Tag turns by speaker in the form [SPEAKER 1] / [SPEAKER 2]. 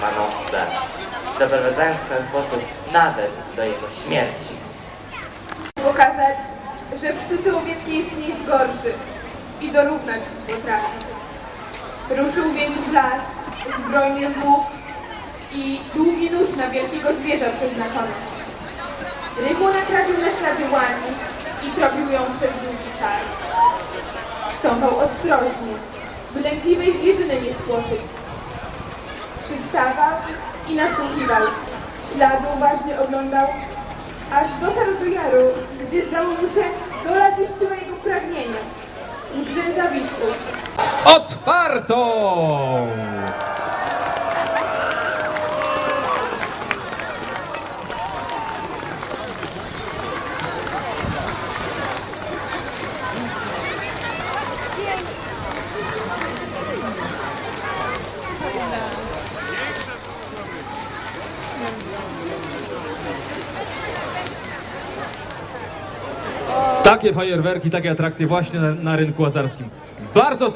[SPEAKER 1] manowce, doprowadzając w ten sposób nawet do jego śmierci.
[SPEAKER 2] Pokazać, że w sztuce łowieckiej jest nic gorszy i dorównać potrafi. Ruszył więc w las, zbrojny łuk i długi nóż na wielkiego zwierza przeznaczony. Rychło natrafił na ślady łani i tropił ją przez długi czas. Stąpał ostrożnie, by lękliwej zwierzyny nie spłoszyć. Przystawał i nasłuchiwał. Ślady uważnie oglądał, aż dotarł do jaru, gdzie zdało mu się dola ziściła jego pragnienia. Mgrze zawisł.
[SPEAKER 3] Otwartą! Takie fajerwerki, takie atrakcje właśnie na, na rynku łazarskim. Bardzo